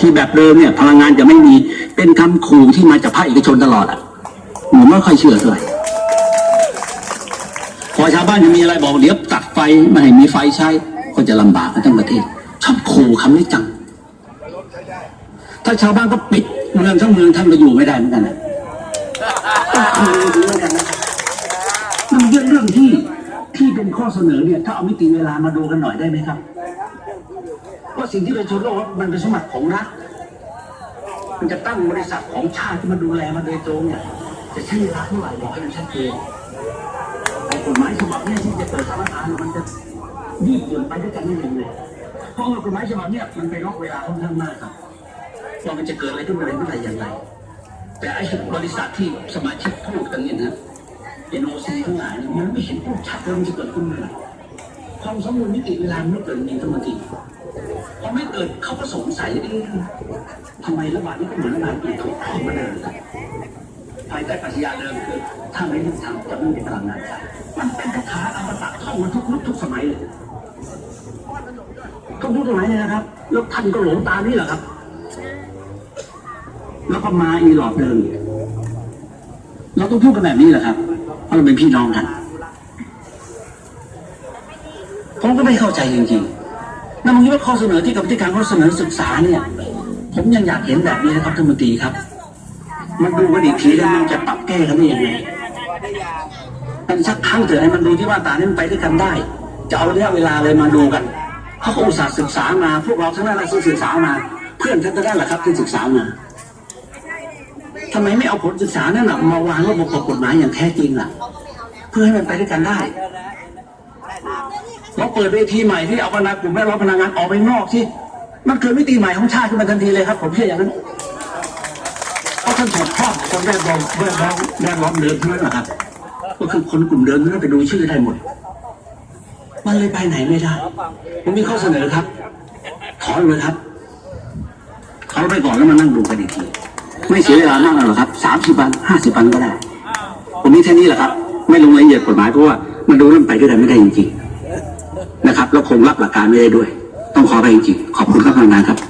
ทีแบบเดิมเนี่ยพลังงานจะไม่มีเป็นคำขู่ที่มาจากภาคเอกชนตลอดอะผมไม่ค่อยเชื่อเท่าไหร่พอชาวบ้านจะมีอะไรบอกเดี๋ยวตัดไฟไม่ให้มีไฟใช้ก็จะลำบากกันทั้งประเทศชอบขู่คำนี้จัง ถ้าชาวบ้านก็ปิดเมืองทั้งเมืองท่านก็อยู่ไม่ได้เหมือนกันนะต้องคุยดูแล้วกันนะครับมันเรื่องเรื่องที่ที่เป็นข้อเสนอเนี่ย ถ้าเอามิติเวลามาดูกันหน่อยได้ไหมครับ สิ่งที่เป็นชนโลกมันเป็นสมบัติของรัฐมันจะตั้งบริษัทของชาติที่มาดูแลมาโดยตรงเนี่ยจะใช้เวลาเท่าไหร่บอกให้มันชัดเจนไอ้กฎหมายฉบับนี้ที่จะเปิดสมรทานมันจะยืดหยุ่นไปด้วยกันไม่ยังเลยเพราะว่ากฎหมายฉบับนี้มันไปล็อกเวลาค่อนข้างมากครับว่ามันจะเกิดอะไรขึ้นเมื่อไรเมื่อไหรอย่างไร แต่ไอ้บริษัทที่สมาชิกพูดกันเนี่ยนะ NOC ทั้งหลายมันไม่เห็นพูดชัดเลยมันจะเกิดขึ้นเมื่อไหร่ความสมบูรณ์นิติเวลามันไม่เกิดจริงทั้งหมดที กิดเขาก็สงสัยเอ๊ะทำไมระบาดนี้ก็เหมือนระบาดอื่นถูกต้องมาเดิมภายใต้ปรัชญาเดิมคือถ้าไม่ได้ทำจะไม่มีพลังงานใช้มันเป็นคาถาอมตะท่องมาทุกยุคทุกสมัยเลยทุกยุคสมัยเลยนะครับ แล้วท่านก็หลงตามนี่แหละครับ แล้วก็มาอีหลอดเดิมเราต้องพูดกันแบบนี้แหละครับเพราะเราเป็นพี่น้องกันผมก็ไม่เข้าใจจริงๆ นั่นผมคิดว่าข้อเสนอที่กรรมธิการเขาเสนอศึกษาเนี่ย ผมยังอยากเห็นแบบนี้นะครับท่านมนตรีครับ มันดูกันอีกทีแล้วมันจะปรับแก้กันได้ยังไงมันสักครั้งเถอะให้มันดูที่ว่าตานี้มันไปด้วยกันได้ จะเอาระยะเวลาเลยมาดูกันเขาอุตส่าห์ศึกษามา พวกเราทั้งนั้นเราศึกษามา เพื่อนท่านก็ได้หละครับที่ศึกษามาทำไมไม่เอาผลศึกษานั่นน่ะมาวางระบบกฎหมายอย่างแท้จริงล่ะ เพื่อให้มันไปด้วยกันได้ เราเปิดเวทีใหม่ที่เอาพนักกลุ่มแม่ร้องพนักงานออกไปนอกที่ มันเกิดมิติใหม่ของชาติขึ้นมาทันทีเลยครับ ผมเชื่ออย่างนั้นเพราะท่านถูกครอบคนแวดล้อมแวดล้อมแวดล้อมเดิมทั้งนั้นแหละครับ ก็คือคนกลุ่มเดิมนั้นไปดูชื่อได้หมด มันเลยไปไหนไม่ได้ ผมมีข้อเสนอครับ ถอนเลยครับเขาไปก่อนแล้วมานั่งดูกันอีกทีไม่เสียเวลามากหรอกครับสามสิบวันห้าสิบวันก็ได้ ผมมีแค่นี้แหละครับ ไม่ลงรายละเอียดกฎหมายเพราะว่ามันดูเรื่องไปด้วยกันไม่ได้จริงๆ นะครับ แล้วคงรับหลักการไม่ได้ด้วย ต้องขอไปจริงๆขอบคุณครับทางานครับการมานครับ